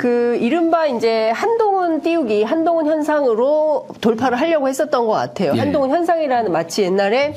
그 이른바 이제 한동훈 띄우기, 한동훈 현상으로 돌파를 하려고 했었던 것 같아요. 예. 한동훈 현상이라는 마치 옛날에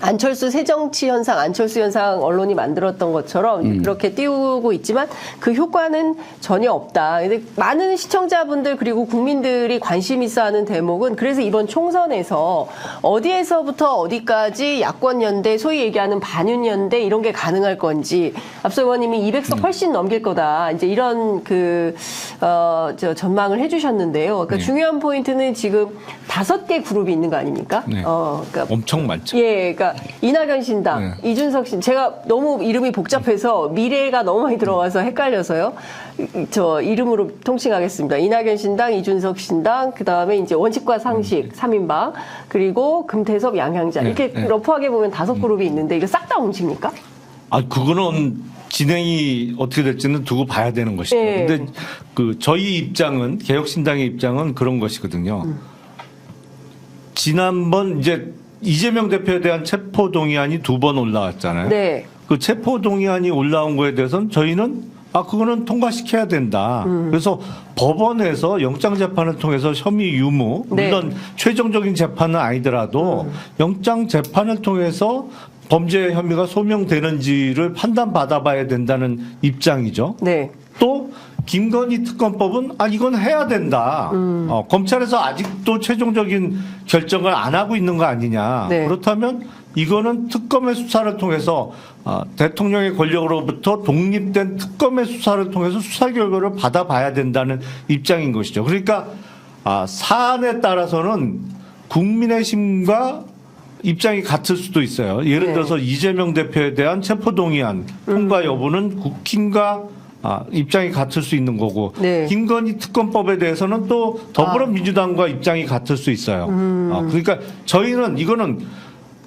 안철수 새정치 현상, 안철수 현상 언론이 만들었던 것처럼 음. 그렇게 띄우고 있지만 그 효과는 전혀 없다. 근데 많은 시청자분들 그리고 국민들이 관심 있어 하는 대목은 그래서 이번 총선에서 어디에서부터 어디까지 야권 연대, 소위 얘기하는 반윤 연대 이런 게 가능할 건지 앞서 의원님이 200석 음. 훨씬 넘길 거다. 이제 이런 그, 어, 저 전망을 해주셨는데요. 그러니까 네. 중요한 포인트는 지금 다섯 개 그룹이 있는 거 아닙니까? 네. 어, 그러니까 엄청 많죠. 예, 그러니까 이낙연 신당, 네. 이준석 신, 제가 너무 이름이 복잡해서 미래가 너무 많이 들어가서 헷갈려서요. 이- 저 이름으로 통칭하겠습니다. 이낙연 신당, 이준석 신당, 그 다음에 이제 원칙과 상식 삼인방 그리고 금태섭 양향자 네, 이렇게 네. 러프하게 보면 다섯 그룹이 있는데 이거 싹 다 옮깁니까? 아 그거는 진행이 어떻게 될지는 두고 봐야 되는 것이죠. 예. 근데 그 저희 입장은 개혁신당의 입장은 그런 것이거든요. 음. 지난번 이제 이재명 대표에 대한 체포 동의안이 두 번 올라왔잖아요. 네. 그 체포 동의안이 올라온 거에 대해서는 저희는 아 그거는 통과시켜야 된다. 음. 그래서 법원에서 영장 재판을 통해서 혐의 유무 네. 음. 물론 최종적인 재판은 아니더라도 영장 재판을 통해서 범죄 혐의가 소명되는지를 판단 받아봐야 된다는 입장이죠. 네. 또 김건희 특검법은 아 이건 해야 된다. 음. 어, 검찰에서 아직도 최종적인 결정을 안 하고 있는 거 아니냐. 네. 그렇다면 이거는 특검의 수사를 통해서 아, 대통령의 권력으로부터 독립된 특검의 수사를 통해서 수사 결과를 받아봐야 된다는 입장인 것이죠. 그러니까 아, 사안에 따라서는 국민의힘과 입장이 같을 수도 있어요. 예를 네. 들어서 이재명 대표에 대한 체포동의안 통과 여부는 국힘과 아, 입장이 같을 수 있는 거고 네. 김건희 특검법에 대해서는 또 더불어민주당과 입장이 같을 수 있어요. 아, 그러니까 저희는 이거는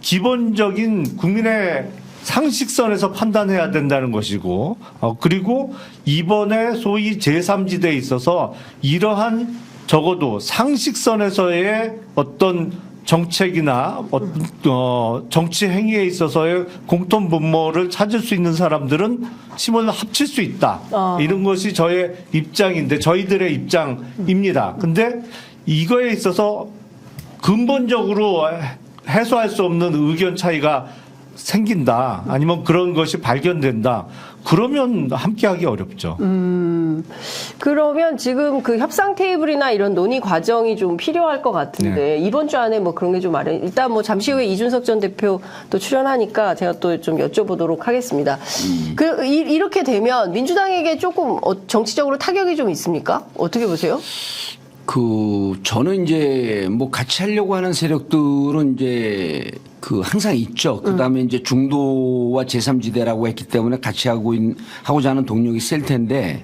기본적인 국민의 상식선에서 판단해야 된다는 것이고 어, 그리고 이번에 소위 제3지대에 있어서 이러한 적어도 상식선에서의 어떤 정책이나 어떤 어, 정치 행위에 있어서의 공통 분모를 찾을 수 있는 사람들은 힘을 합칠 수 있다. 어. 이런 것이 저의 입장인데 저희들의 입장입니다. 근데 이거에 있어서 근본적으로 해소할 수 없는 의견 차이가 생긴다. 아니면 그런 것이 발견된다. 그러면 함께하기 어렵죠. 그러면 지금 그 협상 테이블이나 이런 논의 과정이 좀 필요할 것 같은데 네. 이번 주 안에 뭐 그런 게 좀 마련. 일단 뭐 잠시 후에 이준석 전 대표 또 출연하니까 제가 또 좀 여쭤보도록 하겠습니다. 그 이, 이렇게 되면 민주당에게 조금 어, 정치적으로 타격이 좀 있습니까? 어떻게 보세요? 그 저는 이제 뭐 같이 하려고 하는 세력들은 이제 그 항상 있죠. 그다음에 이제 중도와 제3지대라고 했기 때문에 같이 하고 있, 하고자 하는 동력이 셀 텐데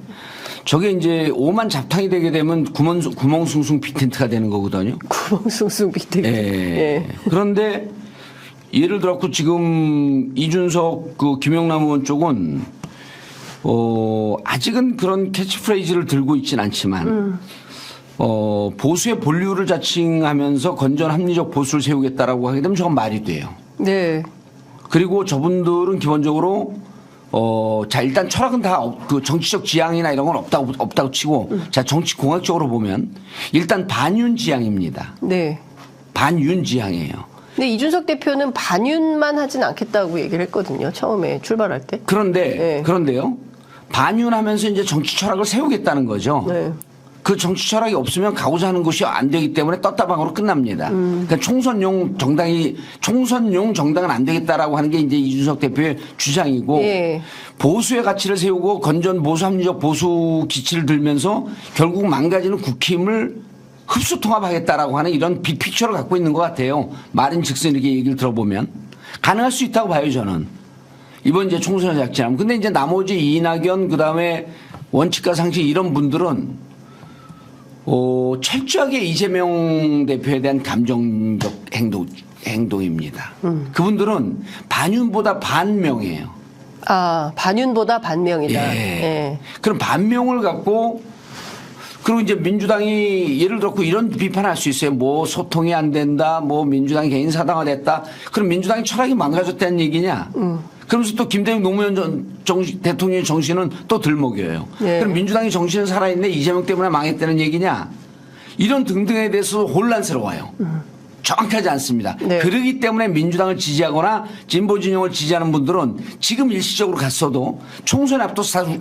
저게 이제 오만 잡탕이 되게 되면 구멍 구멍숭숭 빅텐트가 되는 거거든요. 구멍숭숭 비트. 예. 그런데 예를 들어서 지금 이준석 그 김영남 의원 쪽은 어 아직은 그런 캐치프레이즈를 들고 있진 않지만 어 보수의 본류를 자칭하면서 건전 합리적 보수를 세우겠다라고 하게 되면 저건 말이 돼요. 네. 그리고 저분들은 기본적으로 어, 자, 일단 철학은 다그 정치적 지향이나 이런 건 없다고, 없다고 치고 자, 정치 공학적으로 보면 일단 반윤 지향입니다. 네. 반윤 지향이에요. 근데 이준석 대표는 반윤만 하진 않겠다고 얘기를 했거든요. 처음에 출발할 때. 그런데 네. 그런데요. 반윤하면서 이제 정치 철학을 세우겠다는 거죠. 네. 그 정치 철학이 없으면 가고자 하는 것이 안 되기 때문에 떴다방으로 끝납니다. 음. 그러니까 총선용 정당이 총선용 정당은 안 되겠다라고 하는 게 이제 이준석 대표의 주장이고 예. 보수의 가치를 세우고 건전 보수 합리적 보수 기치를 들면서 결국 망가지는 국힘을 흡수 통합하겠다라고 하는 이런 빅픽처를 갖고 있는 것 같아요. 말인 즉슨 이렇게 얘기를 들어보면 가능할 수 있다고 봐요 저는. 이번 이제 총선을 작진하면 근데 이제 나머지 이낙연 그다음에 원칙과 상식 이런 분들은 어, 철저하게 이재명 대표에 대한 감정적 행동 행동입니다. 그분들은 반윤보다 반명이에요. 아, 반윤보다 반명이다. 예. 예. 그럼 반명을 갖고 그리고 이제 민주당이 예를 들어 이런 비판할 수 있어요. 뭐 소통이 안 된다. 뭐 민주당이 개인 사당화 됐다. 그럼 민주당이 철학이 망가졌다는 얘기냐? 그러면서 또 김대중 노무현 전 정신, 대통령의 정신은 또 들먹여요. 네. 그럼 민주당의 정신은 살아있네 이재명 때문에 망했다는 얘기냐? 이런 등등에 대해서 혼란스러워요. 정확하지 않습니다. 네. 그러기 때문에 민주당을 지지하거나 진보 진영을 지지하는 분들은 지금 일시적으로 갔어도 총선 다-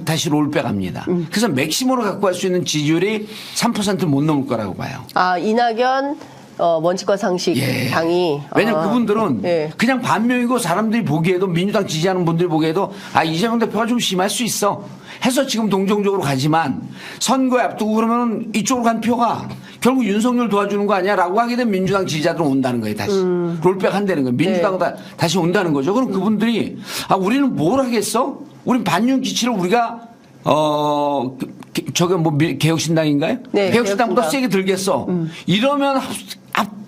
다시 롤 빼갑니다. 음. 그래서 맥시멈으로 갖고 갈 수 있는 지지율이 3%를 못 넘을 거라고 봐요. 아 이낙연 어, 원칙과 상식 예. 당이 왜냐면 아, 그분들은 예. 그냥 반명이고 사람들이 보기에도 민주당 지지하는 분들이 보기에도 아 이재명 대표가 좀 심할 수 있어 해서 지금 동정적으로 가지만 선거에 앞두고 그러면 이쪽으로 간 표가 결국 윤석열 도와주는 거 아니야라고 하게 되면 민주당 지지자들은 온다는 거예요 다시 롤백 한다는 거예요 민주당 다 다시 온다는 거죠 그럼 그분들이 아 우리는 뭘 하겠어 우린 반윤 기치를 우리가 어 그- 그- 저게 뭐 미- 개혁신당인가요? 네, 개혁신당보다 개혁신당. 세게 들겠어. 이러면 합, 합-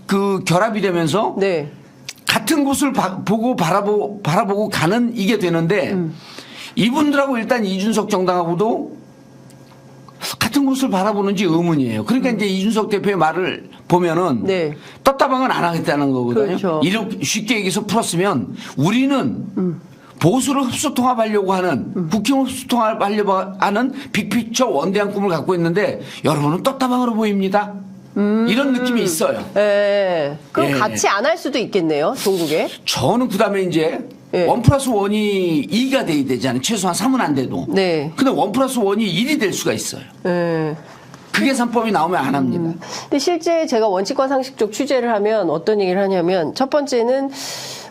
그 결합이 되면서 네. 같은 곳을 바- 보고 바라보, 바라보고 가는 이게 되는데 음. 이분들하고 일단 이준석 정당하고도 같은 곳을 바라보는지 의문이에요. 그러니까 이제 이준석 대표의 말을 보면은 음. 네. 떴다방은 안 하겠다는 거거든요. 그렇죠. 이렇게 쉽게 얘기해서 풀었으면 우리는 음. 보수를 흡수 통합하려고 하는 국힘을 흡수 통합하려고 하는 빅피처 원대한 꿈을 갖고 있는데 여러분은 떴다방으로 보입니다. 이런 느낌이 있어요. 예. 그럼 예. 같이 안 할 수도 있겠네요, 종국에. 저는 그 다음에 이제 예. 원 플러스 원이 2가 돼야 되잖아요. 최소한 3은 안 돼도. 네. 근데 원 플러스 원이 1이 될 수가 있어요. 예. 그 계산법이 나오면 안 합니다. 근데 실제 제가 원칙과 상식 쪽 취재를 하면 어떤 얘기를 하냐면 첫 번째는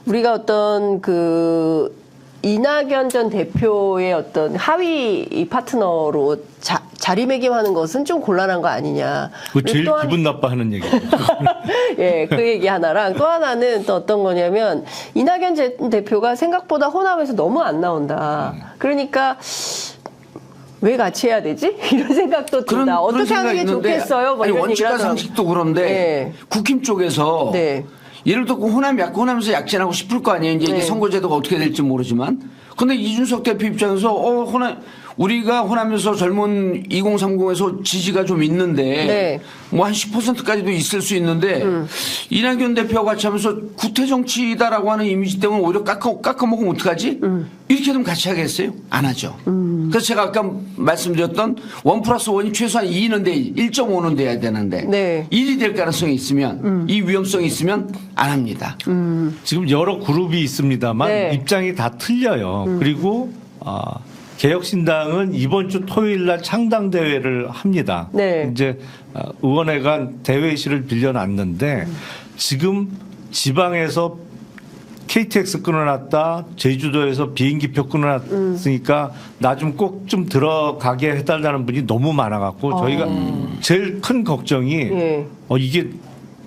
우리가 어떤 그 이낙연 전 대표의 어떤 하위 이 파트너로 자, 자리매김하는 것은 좀 곤란한 거 아니냐. 그 제일 또 한- 기분 나빠하는 얘기. 예, 그 얘기 하나랑 또 하나는 또 어떤 거냐면 이낙연 제- 대표가 생각보다 호남에서 너무 안 나온다. 그러니까 왜 같이 해야 되지? 이런 생각도 그런 든다. 그런 어떻게 하는 게 있는데 좋겠어요? 뭐 아니, 원칙과 하더라고요. 상식도 그런데 예. 국힘 쪽에서 네. 예를 들어 호남 약 호남에서 약진하고 싶을 거 아니에요. 이제 네. 선거제도가 어떻게 될지 모르지만 근데 이준석 대표 입장에서 어 호남 우리가 호남에서 젊은 2030에서 지지가 좀 있는데 네. 뭐 한 10%까지도 있을 수 있는데 음. 이낙연 대표와 같이 하면서 구태 정치다라고 하는 이미지 때문에 오히려 깎아 깎아 먹으면 어떡하지? 음. 이렇게 되면 같이 하겠어요? 안 하죠. 그래서 제가 아까 말씀드렸던 원 플러스 원이 최소한 2는 돼 1.5는 돼야 되는데 네. 1이 될 가능성이 있으면 이 위험성이 있으면 안 합니다. 지금 여러 그룹이 있습니다만 네. 입장이 다 틀려요. 그리고 아, 개혁신당은 이번 주 토요일 날 창당 대회를 합니다. 네. 이제 아, 의원회관 대회실을 빌려놨는데 지금 지방에서 KTX 끊어놨다, 제주도에서 비행기표 끊어놨으니까 나좀 꼭 좀 들어가게 해달라는 분이 너무 많아갖고 저희가 제일 큰 걱정이 예. 어 이게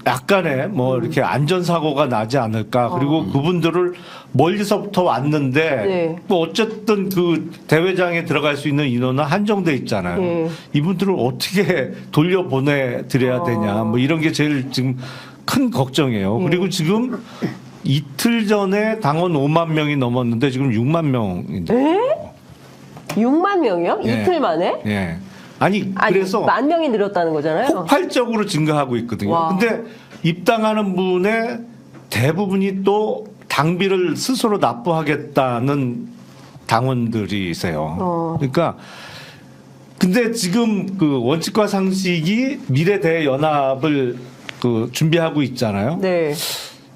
약간의 뭐 이렇게 안전사고가 나지 않을까 그리고 그분들을 멀리서부터 왔는데 네. 뭐 어쨌든 그 대회장에 들어갈 수 있는 인원은 한정돼 있잖아요. 네. 이분들을 어떻게 돌려보내 드려야 되냐 뭐 이런 게 제일 지금 큰 걱정이에요. 그리고 지금 이틀 전에 당원 5만 명이 넘었는데 지금 6만 명인데. 에? 6만 명이요? 예. 이틀 만에? 예. 아니 아니, 그래서 만 명이 늘었다는 거잖아요. 폭발적으로 증가하고 있거든요. 와. 근데 입당하는 분의 대부분이 또 당비를 스스로 납부하겠다는 당원들이세요. 어. 그러니까 근데 지금 그 원칙과 상식이 미래 대연합을 그 준비하고 있잖아요. 네.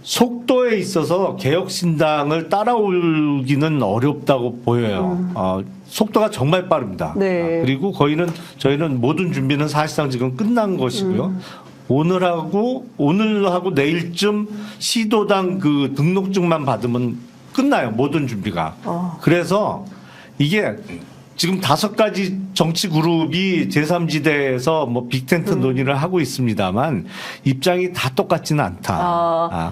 속도에 있어서 개혁신당을 따라오기는 어렵다고 보여요. 어, 속도가 정말 빠릅니다. 음. 네. 아, 그리고 거의는 저희는 모든 준비는 사실상 지금 끝난 것이고요. 음. 오늘하고 오늘하고 내일쯤 시도당 그 등록증만 받으면 끝나요. 모든 준비가. 어. 그래서 이게 지금 다섯 가지 정치 그룹이 제3지대에서 뭐 빅텐트 논의를 하고 있습니다만 입장이 다 똑같지는 않다. 음. 아, 아.